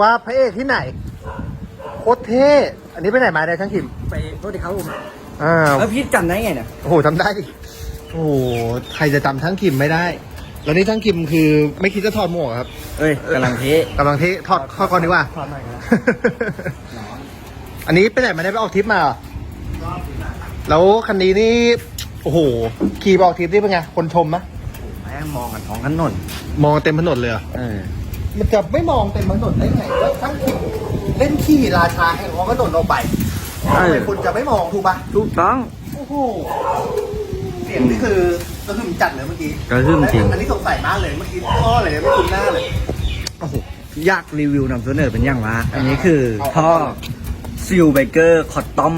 ว่าพระเอกที่ไหน โคตรเท่ อันนี้ไปไหนมาเนี่ยช่างคิมไปโทษทีครับผมอ้าวแล้วพี่จำได้ไงเนี่ยโอ้โหจำได้ดิโอ้โหใครจะจำช่างคิมไม่ได้ แล้วนี่ช่างคิมคือไม่คิดจะถอดหมวกครับเอ้ยกำลังเทกำลังเทถอดข้อก่อนดีกว่า ถอดหน่อยครับอันนี้ไปไหนมาได้ไปออกทริปมาเหรอแล้วคันนี้นี่ โอ้โห ขี่ไปออกทริปนี่เป็นไง คนชมมะแม่งมองกันท้องถนนมองเต็มถนนเลยเหรอ เออ มันจะไม่มองเต็มถนนได้ไงว่าช่างคิมเล่นขี่ราชาแห่งท้องถนนออกไปทำไมคุณจะไม่มองถูกปะถูกต้อง โอ้โหเสียงนี่คือกระหึ่มจัดเลยเมื่อกี้กระหึ่มจริง อันนี้สงสัยมากเลยเมื่อกี้อ้อเลยไม่คุ้นหน้าเลย โอ้โหอยากรีวิวนำเสนอเป็นอย่างว่าอันนี้คือเอาท่อเอาซิลไบเกอร์คอตตอม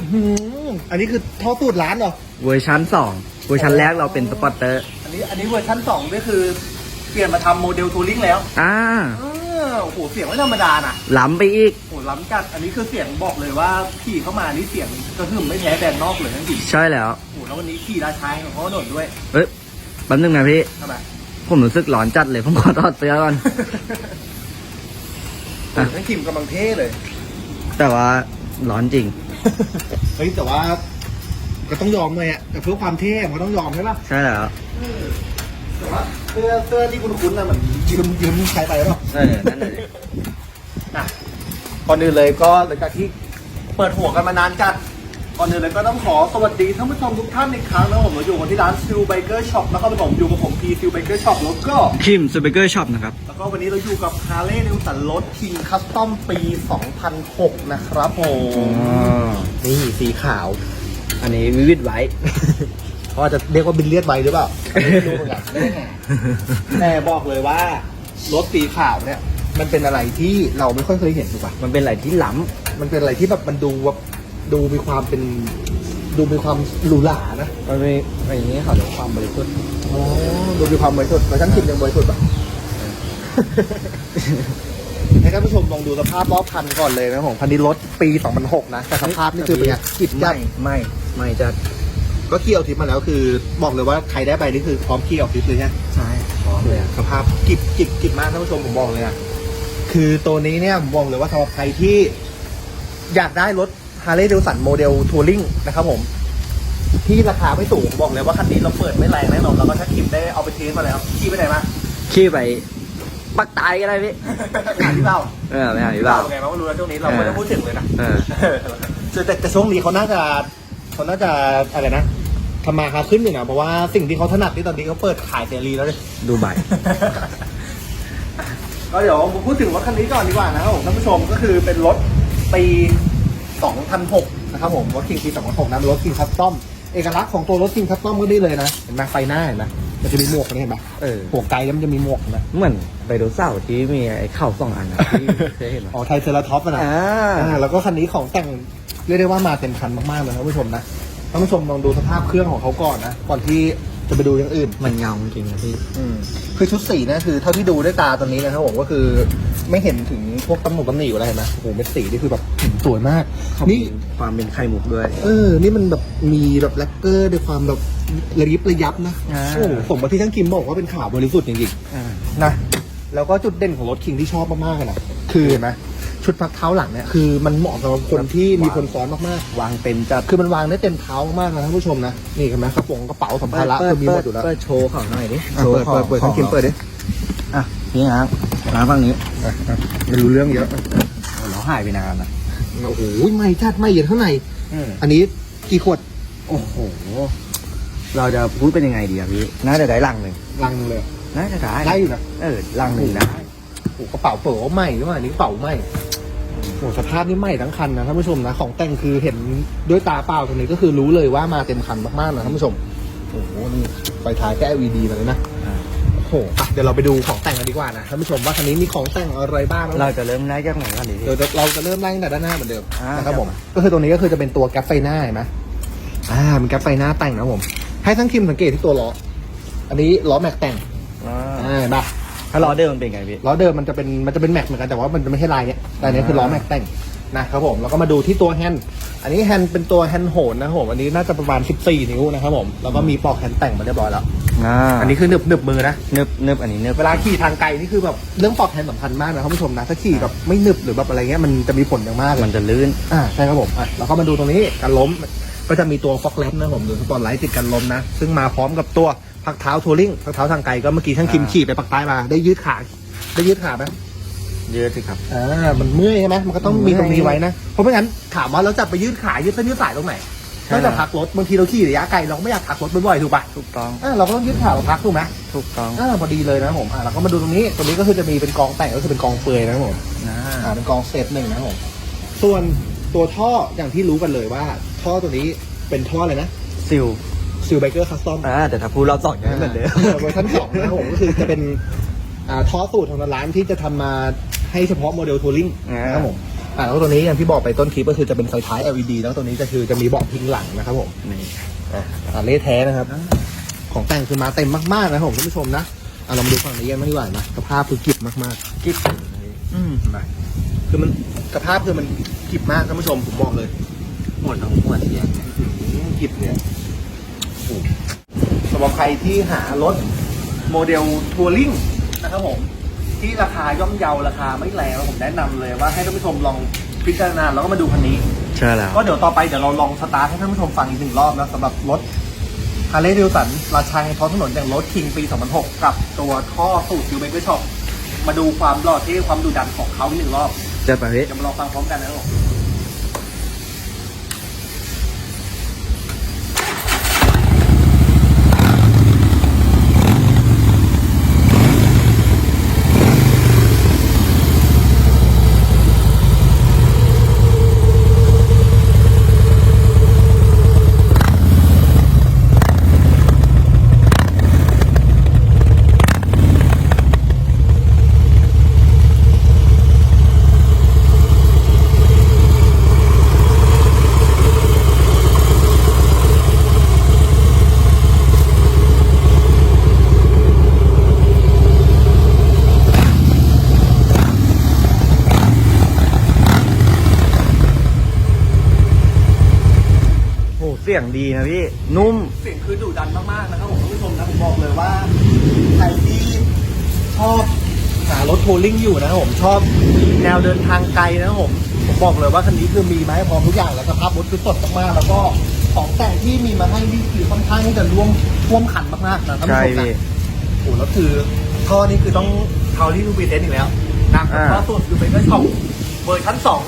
อื้อหืออันนี้คือท่อตูดร้านเหรอ เวอร์ชันสองเวอร์ชันแรกเราเป็นสปอร์เตอร์ อันนี้อันนี้เวอร์ชันสองก็คือ เปลี่ยนมาทำโมเดลทัวริงแล้วอ่าเออโอ้โหเสียงไม่ธรรมดานะล้ำไปอีก โอ้โหล้ำจัดอันนี้คือเสียงบอกเลยว่าขี่เข้ามานี่เสียงกระหึ่มไม่แพ้แบรนด์นอกเลยทั้งทีใช่แล้ว โอ้โหแล้ววันนี้ขี่ราชาของเขาหนนด้วยเอ้ยแป๊บนึงนะพี่ ทำไมผมรู้สึกร้อนจัดเลย ผมขอถอดเสื้อก่อน โอ้โหทั้งคิมกำลังเท่เลย แต่ว่าร้อนจริง เฮ้ยแต่ว่าก็ต้องยอมเลยอะแต่เพื่อความเท่มันก็ต้องยอมใช่ปะใช่แล้ว แต่ว่าเสื้อเสื้อที่คุณคุ้นๆนะเหมือนยืมยืมใช้ไปหรือเปล่าเออนั่นเลยนะก่อนอื่นเลยก็หลังจากที่เปิดหัวกันมานานจัดก่อนอื่นเลยก็ต้องขอสวัสดีท่านผู้ชมทุกท่านอีกครั้งนะครับผมเราอยู่กันที่ร้านซิลไบเกอร์ช็อปนะครับผมอยู่กับผมพีซิลไบเกอร์ช็อปแล้วก็คิมซูเปอร์เกอร์ช็อปนะครับ แล้วก็วันนี้เราอยู่กับฮาร์เลย์นิวสันรถคิงคัสตอมปี 2006 นะครับผมนี่สีขาว อันนี้วิวิดไว้ เขาอาจจะเรียกว่าบินเลียดไว้หรือเปล่าไม่รู้เหมือนกันไม่ได้แน่แต่บอกเลยว่ารถสีขาวเนี่ย มันเป็นอะไรที่เราไม่ค่อยเคยเห็นถูกปะมันเป็นอะไรที่ล้มันเป็นอะไรที่แบบมันดูแบบดูมีความเป็น ดูมีความหรูหรานะำมันเป็นอย่างนี้เขาเรียกความบริสุทธิ์อ๋อดูมีความบริสุทธิ์แล้วฉันกินยังบริสุทธิ์ปะให้ท่านผู้ชมลองดูสภาพรอบคันก่อนเลยนะผมคันนี้รถปี 2006 นะแต่สภาพนี่คือเป็นไงกิบจัไม่ดไม่ไม่จะ ก็เคี่ยวทิปมาแล้วคือ บอกเลยว่าใครได้ไปนี่คือพร้อมเคี่ยวทิปเลยเนี่ยใช่พร้อมเลยอะสภาพกิบกิบกิบมากท่านผู้ชมผมบอกเลยอะคือตัวนี้เนี่ยผมบอกเลยว่าสำหรับใครที่อยากได้รถ Harley Davidson โมเดลทัวริงนะครับผมที่ราคาไม่สูงผมบอกเลยว่าคันนี้เราเปิดไม่แรงแน่นอนแล้วก็ถ้าคิมได้เอาไปเทสมาแล้วขี่ไปไหนมาขี้ไปปักตายก็ได้พี่หาที่เบ้าเออไม่หาพี่เบ้าเบ้าไงเราก็รู้แล้วช่วงนี้เราไม่ต้องพูดถึงเลยนะเออแต่แต่แต่ช่วงนี้เขาน่าจะ เขาน่าจะอะไรนะทำมาค้าขึ้นอยู่นะเพราะว่าสิ่งที่เขาถนัดที่ตอนนี้เขาเปิดขายเสรีแล้วเลยดูใบ ก็เดี๋ยวผมพูดถึงรถคันนี้ก่อนดีกว่านะครับผมท่านผู้ชมก็คือเป็นรถปี 2006 นะครับผมรถคิงปี 2006นะเป็นรถคิงคัสตอมเอกลักษณ์ของตัวรถคิงคัสตอมก็นี่เลยนะเห็นไหมไฟหน้าเห็นไหมมันจะมีหมวกนี่เห็นไหมเออ หัวไกลแล้วมันจะมีหมวกเห็นไหมเหมือนไปดูเสาร์ที่มีไอ้เข่าสองอันนะที่เคยเห็นไหมอ๋อไทเซอร์ท็อปนะอ่าอ่าแล้วก็คันนี้ของแต่ง เรียกได้ว่ามาเต็มคันมากๆเลยท่านผู้ชมนะท่านผู้ชมลองดูสภาพเครื่องของเขาก่อนนะก่อนที่จะไปดูอย่างอื่น มันเงาจริงนะพี่อืมคือชุดสีนะคือเท่าที่ดูด้วยตาตอนนี้นะครับผมก็คือไม่เห็นถึงพวกตำหนุตำหนิอยู่อะไรนะโอ้โหเม็ดสีนี่คือแบบสวยมากนี่ความเป็นไข่มุกด้วย เออ นี่มันแบบมีแบบแลกเกอร์ด้วยความแบบระยิบระยับนะอ่า โอ้โหสมกับที่ทั้งคิมบอกว่าเป็นข่าวบริสุทธิ์จริงอ่าๆนะแล้วก็จุดเด่นของรถคิงที่ชอบมากๆเลยนะคือเห็นไหม ชุดพักเท้าหลังเนี่ยคือมันเหมาะสำหรับคนที่มีคนซ้อนมากๆวางเต็มจัดคือมันวางได้เต็มเท้ามากๆนะท่านผู้ชมนะนี่เห็นไหมกระโปรงกระเป๋าสัมภาระเปิคือดมีหเปิมดดอยู่แล้วเปิดโชว์เขาหน่อยดิอะเปิดเปิดเปิดทั้งคิมเปิดดิอะพี่ง้างง้างฝั่งนี้อะอะไม่รู้เรื่องเยอะโอ้เราหายไปนานอะโอ้โหไม่ชัดไม่เย็นข้างในอันนี้กี่ขวดโอ้โห เราจะพูดเป็นยังไงดีอะพี่น่าจะได้ลังหนึ่งลังเลยน่าจะได้ได้อยู่นะเออลังหนึ่งได้ โอ้โหกระเป๋าเปิดว่าไหม่หรือว่าอันนี้กระเป๋าไหม่โอ้โหสภาพนี่ไหม่ทั้งคันนะท่านผู้ชมนะของแต่งคือเห็นด้วยตาเปล่าตรงนี้ก็คือรู้เลยว่ามาเต็มคันมากๆนะท่านผู้ชมโอ้โหนี่ไฟท้ายแค่ LED มาเลยนะอ่าโอ้โหอะเดี๋ยวเราไปดูของแต่งกันดีกว่านะท่านผู้ชมว่าคันนี้มีของแต่งอะไรบ้างนะเราจะเริ่มได้จากไหนก่อนดีพี่เดี๋ยวเราจะเริ่มไล่ตั้งแต่ด้านหน้าเหมือนเดิมอ่านนะครับผมครับก็คือตรงนี้ก็คือจะเป็นตัวแก๊ปไฟหน้าเห็นไหมอ่าเป็นแก๊ปไฟหน้าแต่งนะครับผมให้ทั้งคิมสังเกตที่ตัวล้ออันนี้ล้อแม็กแต่งอ่าอ่าเห็นปะ ถ้าล้อเดิมมันเป็นไงพี่ ล้อเดิมมันจะเป็นมันจะเป็นแม็กเหมือนกันแต่ว่ามันจะไม่ใช่ลายเนี้ยลายเนี้ยคือล้อแม็กแต่งนะครับผมแล้วก็มาดูที่ตัวแฮนด์อันนี้แฮนด์เป็นตัวแฮนด์โหนนะครับผมอันนี้น่าจะประมาณ 14 นิ้วนะครับผมแล้วก็มีปลอกแฮนด์แต่งมาเรียบร้อยแล้ว อ่าอันนี้คือหนึบหนึบมือนะ เนิบเนิบอันนี้เนิบเวลาขี่ทางไกลนี่คือแบบเรื่องปลอดภัยสำคัญมากนะท่านผู้ชมนะถ้าขี่แบบไม่หนึบหรือแบบอะไรเงี้ยมันจะมีผลอย่างมากเลมันยจะลื่น อ่าใช่ครับผมอะเราก็มาดูตรงนี้การล้มก็จะมีตัวฟอกแลมนะผมหรือสปอตไลท์ติดกันล้มนะ ซึ่งมาพร้อมกับตัว พักเท้าทัวริงพักเท้าทางไกลก็เมื่อกี้ท่านคิมอ่าขี่ไปปักใต้มาได้ยืดขาได้ยืดขาไหมเยอะสิครับอ่ามันเมื่อยใช่ไหมมันก็ต้องเมื่มีอยตรงนี้ไว้นะเพราะไม่งั้นถามว่าเราจะไปยืดขายืดเส้นยืดสายตรงไหนใช่นอกจากพักรถบางทีเราขี่ระยะไกลเราก็ไม่อยากพักรถบ่อยๆถูกปะถูกต้องอ่าเราก็ต้องยืดขาเราพักถูกไหมถูกต้องอ่าพอดีเลยนะผมอ่าเราก็มาดูตรงนี้ตรงนี้ก็คือจะมีเป็นกองแต่งก็คือเป็นกองเปลือยนะครับผมอ่าอ่าเป็นกองเซตหนึ่งนะครับผมส่วนตัวท่ออย่างที่รู้กันเลยว่า ท่อตัวนี้เป็นท่ออะไรนะซิล ซิลไบเกอร์คัสตอมอ่าแต่ถ้าพูดรอบสองยังไม่เหมือนเดิมเวอร์ชันสองนะครับผมก็คือจะเป็นอ่าท่อสูตรของทางร้านที่จะทำมาให้เฉพาะโมเดลทัวริงอ่านนะครับผมอ่าแล้วตัวนี้อย่างที่บอกไปต้นคลิปก็คือจะเป็นไฟท้าย LED แล้วตัวนี้ก็คือจะมีเบาะพิงหลังนะครับผมนี่อ่าอ่าเล่แท้นะครับ ของแต่งคือมาเต็มมากๆนะครับผมท่านผู้ชมนะอ่าเรามาดูฝั่งนี้กันมางดีกว่านะสภาพคือกิบมากๆกิ๊บอืมไปคือมันสภาพคือมันกิบมากท่านผู้ชมผมบอกเลยหมดทั้งหมดเนี่ยอืมกิบเนี่ย โอ้โหสำหรับใครที่หารถโมเดลทัวริงนะครับผม ที่ราคาย่อมเยาราคาไม่แรงผมแนะนำเลยว่าให้ท่านผู้ชมลองพิจารณาแล้วก็มาดูคันนี้ ใช่แล้ว ก็เดี๋ยวต่อไปเดี๋ยวเราลองสตาร์ทให้ท่านผู้ชมฟังอีกหนึ่งรอบนะสำหรับรถฮาร์เลย์ดิวสันราชาแห่งท้องถนนอย่างรถคิงปี 2006 กับตัวท่อสูตรคิวเบเกอร์ช็อปมาดูความหล่อเท่ความดุดันของเขาอีกหนึ่งรอบจะไปพี่ เดี๋ยวมาลองฟังพร้อมกันนะครับผม เสียงดีนะพี่ นุ่ม เสียงคือดุดันมากๆนะครับผมท่านผู้ชมนะผมบอกเลยว่าใครที่ชอบหารถทัวริงอยู่นะครับผมชอบแนวเดินทางไกลนะครับผมผมบอกเลยว่าคันนี้คือมีมาให้พร้อมทุกอย่างแล้วสภาพรถคือสดมากๆแล้วก็ของแต่งที่มีมาให้นี่คือค่อนข้างที่จะร่วมท่วมขันมากๆนะท่านใช่ผู้ชมพี่นะโอ้โหแล้วคือท่อนี้คือต้องเทาที่ดูบีเทนอีกแล้วนะอ่าท่อส่วนคือเป็นก็ช็อปเวอร์ชั้นสอง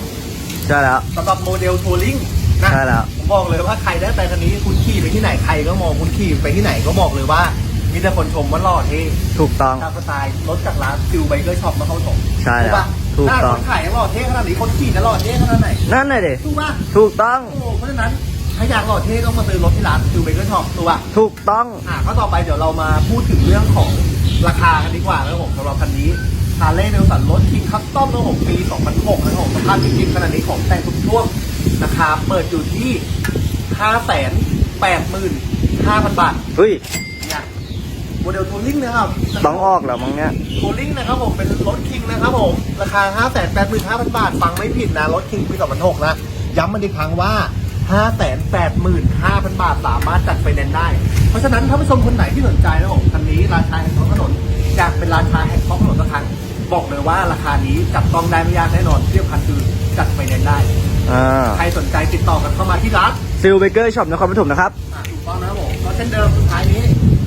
ใช่แล้วสำหรับโมเดลทัวริงนะใช่แล้วผม บอกเลยว่าใครได้ไปคันนี้คุณขี่ไปที่ไหนใครก็มองคุณขี่ไปที่ไหนก็บอกเลยว่ามีแต่คนชมว่าหล่อเท่ถูกต้อง ตามสไตล์รถจากร้านฟิลไบเกอร์ช็อปมาเข้าชมใช่แล้วปะถูกหน้าต้คองนขายยังหล่อเท่ขนาดนี้คนขี่จะหล่อเท่ขนาดไหนนั่นเลยดิถูกป่ะถูกต้อง โอ้โหเพราะฉะนั้นถ้าอยากหล่อเท่ต้องมาซื้อรถที่ร้านฟิลไบเกอร์ช็อปถูกป่ะถูกต้อง อะก็ต่อไปเดี๋ยวเรามาพูดถึงเรื่องของราคากันดีกว่านะครับผมสำหรับคันนี้ฮาร์เลย์เดลสันรถคิงคัสตอมนะครับผมปี 2006นะครับผมสภาพจริงๆขนาดนี้ของแต่งทุกช่วง ราคาเปิดอยู่ที่5 8 5 0 0 0บาทเฮ้ยเนี่ยโมเดลทัวริงนะครับต้องออกแล้วมั้งเนี่ยทัวริงนะครับผมเป็นรถคิงนะครับผมราคา5 8 5 0 0 0บาท ฟังไม่ผิดนะรถคิงปี2006นะย้ำมันอีกครั้งว่า5 8 5 0 0 0บาทสามารถจัดไฟแนนซ์ได้ เพราะฉะนั้นถ้าผู้ชมคนไหนที่สนใจนะครับผมคันนี้ราชาแห่งท้องถนนอยากเป็นราชาแห่งท้องถนนสักครั้งบอกเลยว่าราคานี้จับต้องได้ไม่ยากแน่นอนเทียบคันคือจัดไฟแนนซ์ได้ อ่าใครสนใจติดต่อกันเข้ามาที่ร้านซิลเบเกอร์ช็อปนครปฐมนะครับอะถูกต้องนะครับผมก็เช่นเดิมสุดท้ายนี้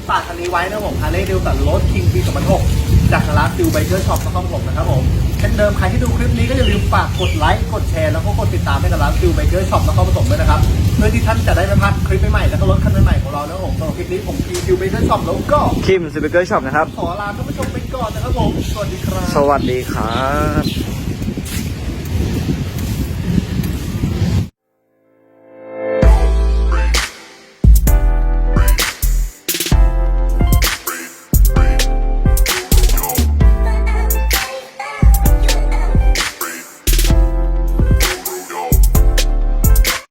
ฝากคันนี้ไว้นะครับผมฮาร์เลย์เดลสันรถคิงปี2006จากร้านฟิลไบเกอร์ช็อปต้องผมนะครับผมเช่นเดิมใครที่ดูคลิปนี้ก็อย่าลืมฝากกดไลค์กดแชร์แล้วก็กดติดตามให้กับร้านฟิลไบเกอร์ช็อปนครปฐมด้วยนะครับเพื่อที่ท่านจะได้ไม่พลาดคลิปใหม่ๆแล้วก็รถคันใหม่ๆของเรานะครับผมสำหรับคลิปนี้ผมคิวฟิลไบเกอร์ช็อปแล้วก็คิมซิลเบเกอร์ช็อปนะครับ ขอลาท่านผู้ชมไปก่อนนะครับผมสวัสดีครับ สวัสดีครับ